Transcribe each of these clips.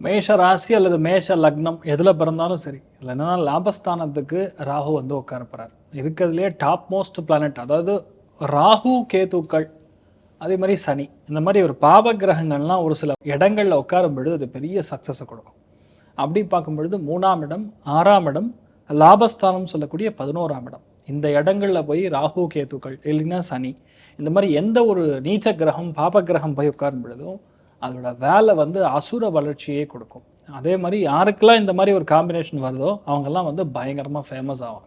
மேஷ ராசி அல்லது மேஷ லக்னம் எதில் பிறந்தாலும் சரி இல்லை என்னென்னா லாபஸ்தானத்துக்கு ராகு வந்து உட்கார போறார் இருக்கிறதுலே டாப் மோஸ்ட் பிளானட் அதாவது ராகு கேதுக்கள் அதே மாதிரி சனி இந்த மாதிரி ஒரு பாவ கிரகங்கள்லாம் ஒரு சில இடங்களில் உட்காரும் பொழுது அது பெரிய சக்ஸஸை கொடுக்கும். அப்படி பார்க்கும் பொழுது மூணாம் இடம் ஆறாம் இடம் லாபஸ்தானம் சொல்லக்கூடிய பதினோராம் இடம். இந்த இடங்களில் போய் ராகு கேதுக்கள் இல்லைன்னா சனி இந்த மாதிரி எந்த ஒரு நீச்ச கிரகம் பாப கிரகம் போய் உட்காரும் பொழுதும் அதோட வேலை வந்து அசுர வளர்ச்சியே கொடுக்கும். அதே மாதிரி யாருக்கெல்லாம் இந்த மாதிரி ஒரு காம்பினேஷன் வருதோ அவங்கெல்லாம் வந்து பயங்கரமாக ஃபேமஸ் ஆவாங்க.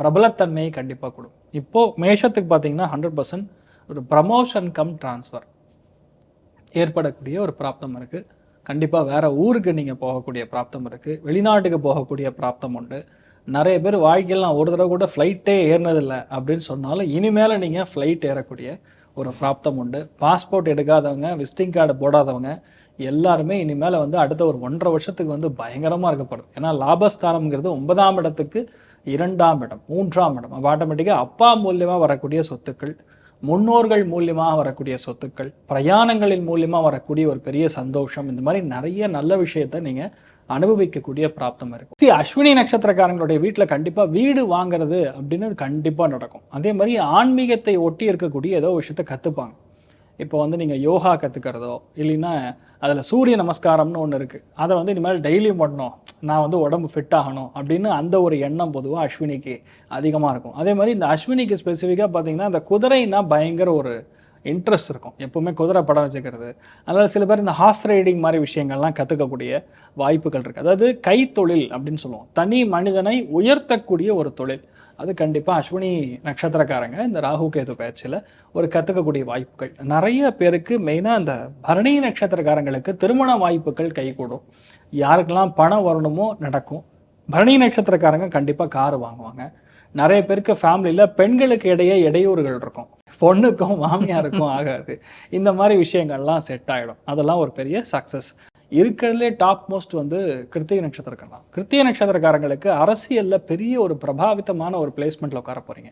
பிரபலத்தன்மையை கண்டிப்பாக கொடுக்கும் இப்போது மேஷத்துக்கு பார்த்தீங்கன்னா ஹண்ட்ரட் பர்சன்ட் ஒரு ப்ரமோஷன் கம் ட்ரான்ஸ்ஃபர் ஏற்படக்கூடிய ஒரு பிராப்தம் இருக்குது கண்டிப்பாக வேறு ஊருக்கு நீங்கள் போகக்கூடிய பிராப்தம் இருக்குது வெளிநாட்டுக்கு போகக்கூடிய பிராப்தம் உண்டு. நிறைய பேர் வாழ்க்கையில் நான் ஒரு தடவை கூட ஃப்ளைட்டே ஏறினதில்லை அப்படின்னு சொன்னாலும் இனிமேல் நீங்கள் ஃப்ளைட் ஏறக்கூடிய ஒரு பிராப்தம் உண்டு. பாஸ்போர்ட் எடுக்காதவங்க விசிட்டிங் கார்டு போடாதவங்க எல்லாருமே இனிமேல் வந்து அடுத்த ஒரு ஒன்றரை வருஷத்துக்கு வந்து பயங்கரமாக இருக்கப்படுது ஏன்னா லாபஸ்தானம்ங்கிறது ஒன்பதாம் இடத்துக்கு இரண்டாம் இடம் மூன்றாம் இடம். அப்போ ஆட்டோமேட்டிக்காக அப்பா மூலியமாக வரக்கூடிய சொத்துக்கள் முன்னோர்கள் மூலியமாக வரக்கூடிய சொத்துக்கள் பிரயாணங்களின் மூலியமாக வரக்கூடிய ஒரு பெரிய சந்தோஷம் இந்த மாதிரி நிறைய நல்ல விஷயத்தை நீங்கள் அனுபவிக்கக்கூடிய பிராப்தம் இருக்கும். சி அஸ்வினி நட்சத்திரக்காரங்களுடைய வீட்டில் கண்டிப்பாக வீடு வாங்குறது அப்படின்னு கண்டிப்பாக நடக்கும். அதே மாதிரி ஆன்மீகத்தை ஒட்டி இருக்கக்கூடிய ஏதோ விஷயத்தை கற்றுப்பாங்க இப்போ வந்து நீங்கள் யோகா கற்றுக்கிறதோ இல்லைன்னா அதில் சூரிய நமஸ்காரம்னு ஒன்று இருக்குது அதை வந்து இனிமேல் டெய்லியும் பண்ணணும். நான் வந்து உடம்பு ஃபிட் ஆகணும் அப்படின்னு அந்த ஒரு எண்ணம் பொதுவாக அஸ்வினிக்கு அதிகமாக இருக்கும். அதே மாதிரி இந்த அஸ்வினிக்கு ஸ்பெசிஃபிக்காக பார்த்தீங்கன்னா அந்த குதிரைன்னா பயங்கர ஒரு இன்ட்ரெஸ்ட் இருக்கும். எப்பவுமே குதிரை படம் வச்சுக்கிறது. அதனால் சில பேர் இந்த ஹார்ஸ் ரைடிங் மாதிரி விஷயங்கள்லாம் கற்றுக்கக்கூடிய வாய்ப்புகள் இருக்குது அதாவது கைத்தொழில் அப்படின்னு சொல்லுவோம். தனி மனிதனை உயர்த்தக்கூடிய ஒரு தொழில். அது கண்டிப்பாக அஸ்வினி நட்சத்திரக்காரங்க இந்த ராகு கேது பயிற்சியில் ஒரு கற்றுக்கக்கூடிய வாய்ப்புகள். நிறைய பேருக்கு மெயினாக இந்த பரணி நட்சத்திரக்காரங்களுக்கு திருமண வாய்ப்புகள் கைகூடும். யாருக்கெல்லாம் பணம் வரணுமோ நடக்கும். பரணி நட்சத்திரக்காரங்க கண்டிப்பாக கார் வாங்குவாங்க. நிறைய பேருக்கு ஃபேமிலியில் பெண்களுக்கு இடையே இடையூறுகள் இருக்கும். பொண்ணுக்கும் மாமியாருக்கும் ஆகாது. இந்த மாதிரி விஷயங்கள்லாம் செட் ஆகிடும் அதெல்லாம் ஒரு பெரிய சக்ஸஸ் இருக்கிறதுலே டாப் மோஸ்ட் வந்து கிருத்திக நட்சத்திரக்காரன் தான் கிருத்திகை நட்சத்திரக்காரங்களுக்கு அரசியலில் பெரிய ஒரு பிரபாவிதமான ஒரு பிளேஸ்மெண்ட்டில் உட்கார போகிறீங்க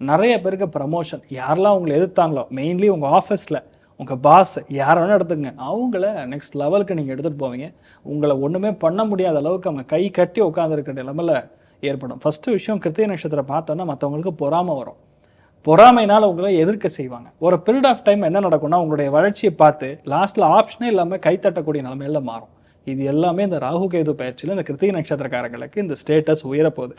நிறைய பேருக்கு ப்ரமோஷன் யாரெல்லாம் உங்களை எதிர்த்தாங்களோ மெயின்லி உங்கள் ஆஃபீஸில் உங்கள் பாஸ் யாரை வேணால் எடுத்துங்க அவங்கள நெக்ஸ்ட் லெவலுக்கு நீங்கள் எடுத்துகிட்டு போவீங்க. உங்களை ஒன்றுமே பண்ண முடியாத அளவுக்கு அவங்க கை கட்டி உட்காந்துருக்க நிலமில் ஏற்படும். ஃபஸ்ட்டு விஷயம் கிருத்திய நட்சத்திரம் பார்த்தோன்னா மற்றவங்களுக்கு பொறாமை வரும். பொறாமைனால உங்களை எதிர்க்க செய்வாங்க. ஒரு பீரியட் ஆஃப் டைம் என்ன நடக்கும்னா உங்களுடைய வளர்ச்சியை பார்த்து லாஸ்ட்ல ஆப்ஷனே இல்லாமல் கைத்தட்டக்கூடிய நிலைமையில மாறும். இது எல்லாமே இந்த ராகு கேது பயிற்சியில் இந்த கிருத்திகை நட்சத்திரக்காரங்களுக்கு இந்த ஸ்டேட்டஸ் உயரப்போகுது.